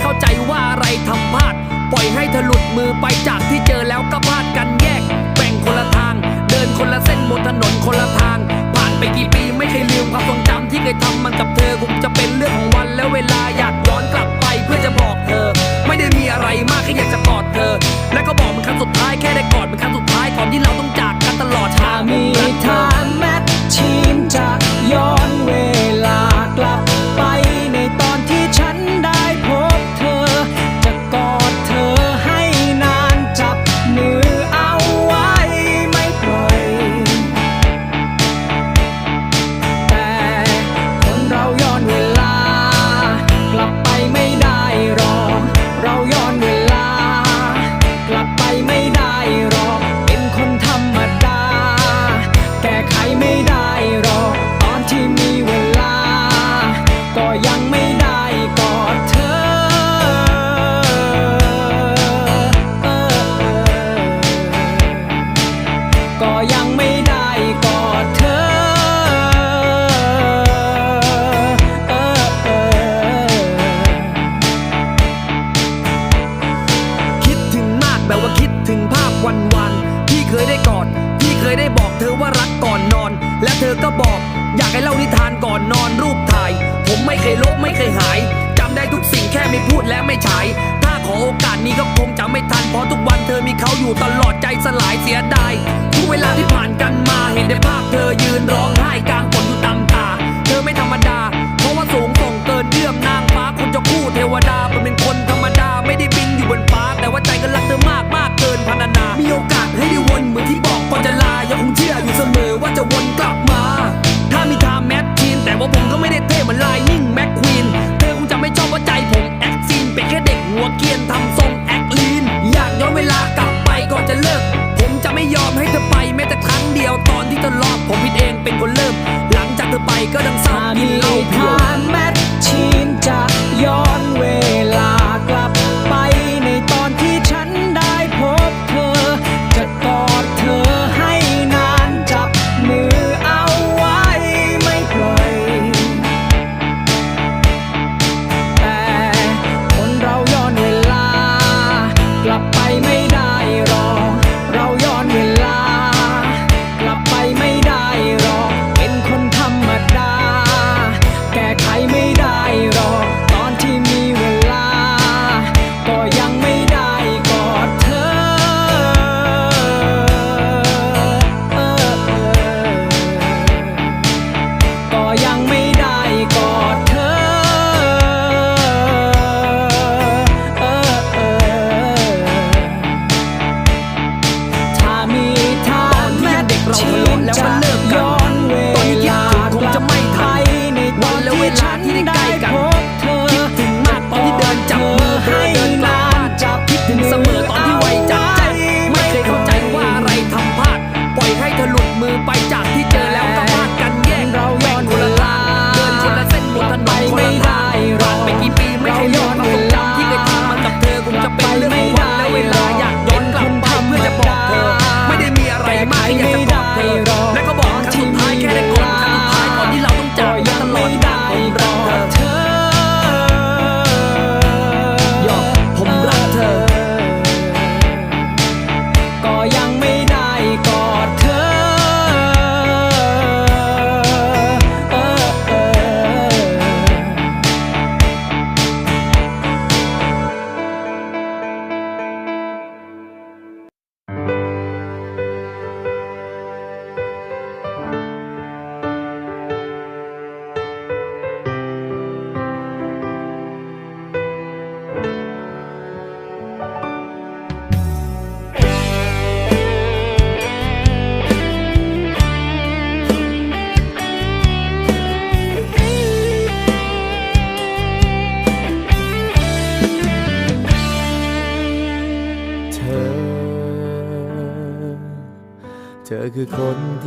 เข้าใจว่าอะไรทำพลาด ปล่อยให้เธอหลุดมือไปจากที่เจอแล้วก็พลาดกันแยก แบ่งคนละทาง เดินคนละเส้นบนถนนคนละทาง ผ่านไปกี่ปีไม่เคยลืมความทรงจำที่เคยทำมันกับเธอคงจะเป็นเรื่องของวันและเวลาอยากย้อนกลับไปเพื่อจะบอกเธอ ไม่ได้มีอะไรมากแค่อยากจะกอดเธอ และก็บอกมันครั้งสุดท้ายแค่ได้กอดมันครั้งสุดท้ายก่อนที่เราต้องจากกันตลอดทางมีทางแมทชีนจาก อก็บอก อยากให้เล่านิทานก่อนนอนรูปถ่าย ผมไม่เคยลบไม่เคยหายจำได้ทุกสิ่งแค่ไม่พูดและไม่ฉาย ถ้าขอโอกาสนี้ก็คงจำไม่ทันเพราะทุกวันเธอมีเขาอยู่ตลอดใจสลายเสียดายทุกเวลาที่ผ่านกันมาเห็นได้ภาพเธอยืนร้องไห้กลางฝน เป็นคนเริ่ม หลังจากเธอไปก็ดัง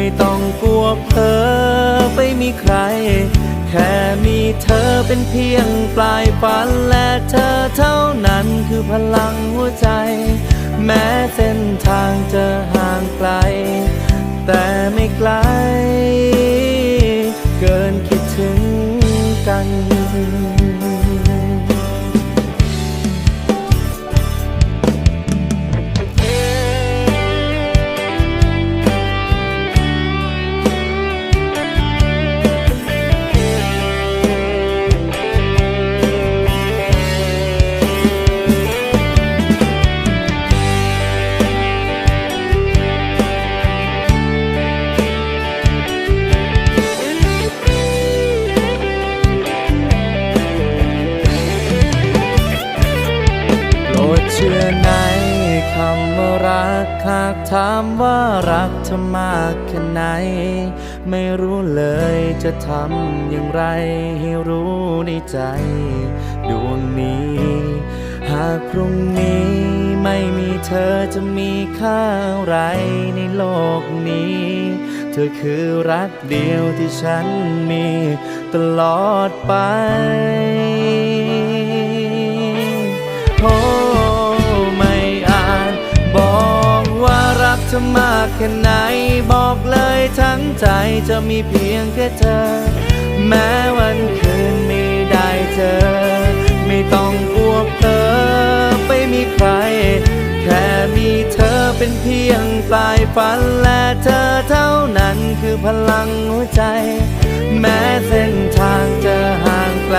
ไม่ต้องกลัวเพลอไปมีใคร แค่มีเธอเป็นเพียงปลายฝันและเธอเท่านั้นคือพลังหัวใจ แม้เส้นทางจะห่างไกล แต่ไม่ไกล เกินคิดถึงกัน ถามว่ารักเธอมากแค่ไหน ไม่รู้เลยจะทำอย่างไรให้รู้ในใจ ดวงนี้ หากพรุ่งนี้ไม่มีเธอจะมีค่าอะไรในโลกนี้ เธอคือรักเดียวที่ฉันมีตลอดไป เธอมากแค่ไหน บอกเลยทั้งใจจะมีเพียงแค่เธอ แม้วันคืนไม่ได้เจอ ไม่ต้องกลัวเพลอไปมีใคร แค่มีเธอเป็นเพียงปลายฝันและเธอเท่านั้นคือพลังหัวใจ แม้เส้นทางจะห่างไกล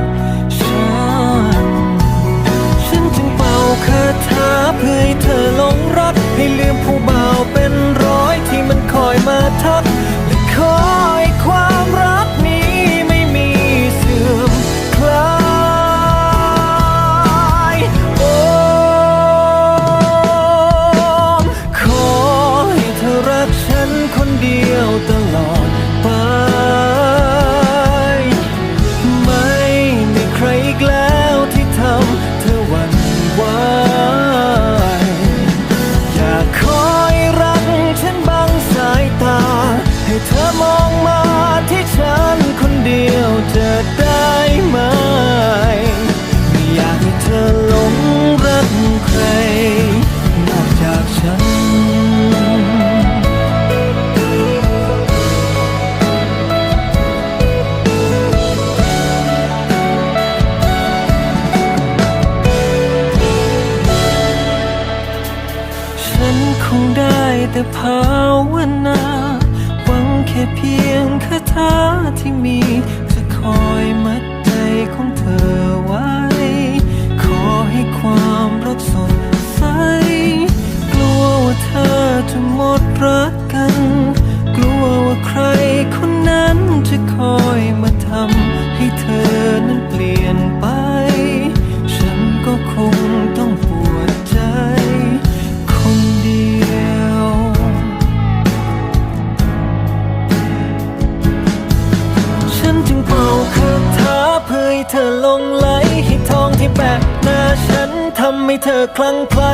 เธอลงไหลให้ทองที่แบกหน้าฉันทำให้เธอคลั่งไคล้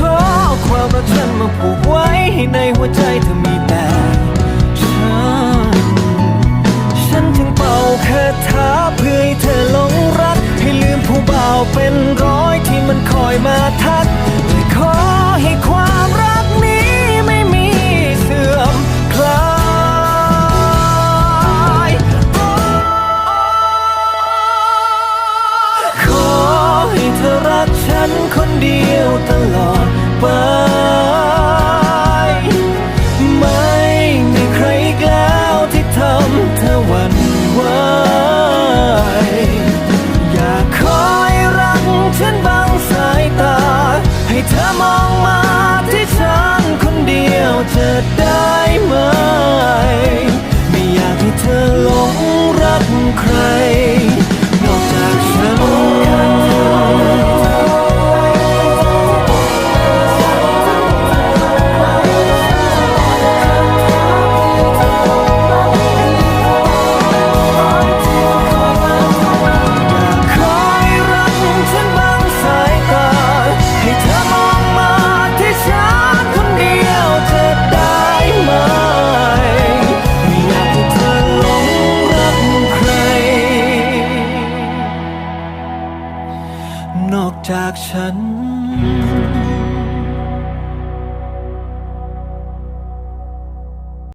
ขอความรักฉันมาผูกไว้ให้ในหัวใจเธอมีแต่ฉัน ฉันจึงเป่าคาถาเพื่อให้เธอลงรัก ให้ลืมผู้บ่าวเป็นร้อยที่มันคอยมาทักขอให้ความ